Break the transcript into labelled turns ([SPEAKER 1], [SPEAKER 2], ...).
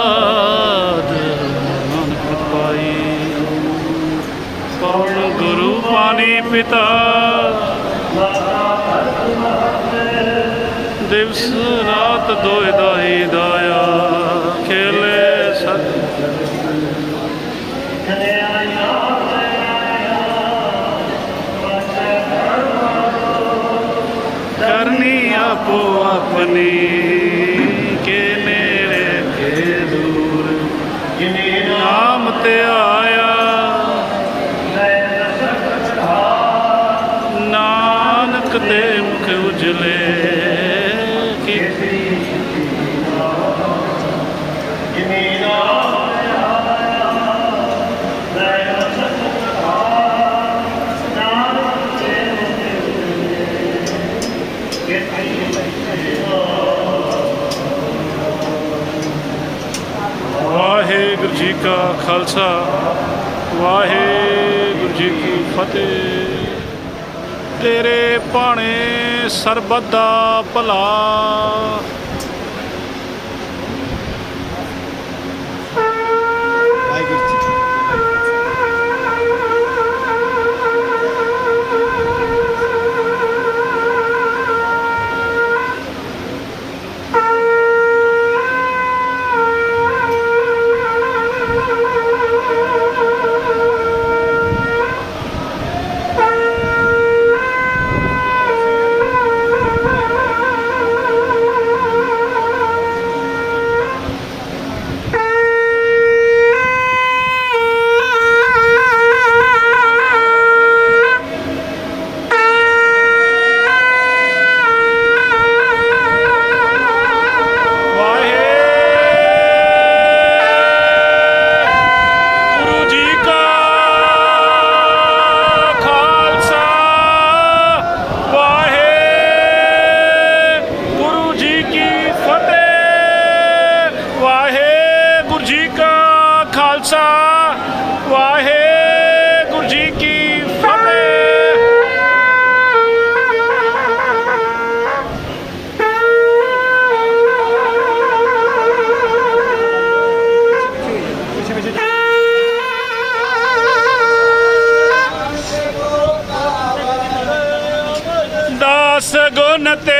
[SPEAKER 1] ਦਾਦ ਨਾਨਕ ਮਤ ਪਾਈ। ਪਵਨ ਗੁਰੂ ਪਾਣੀ ਪਿਤਾ? ਦਿਵਸ ਰਾਤ ਦੋਇ ਦਾਈ ਦਾਇਆ। ਖੇਲੇ ਸਤ ਕਰਨੀ ਆਪੋ ਆਪਣੀ। ਕਾ ਖਾਲਸਾ। ਵਾਹਿਗੁਰੂ ਜੀ ਕੀ ਫਤਿਹ। ਤੇਰੇ ਭਾਣੇ ਸਰਬਤ ਦਾ ਭਲਾ। ಸಗುಣತೆ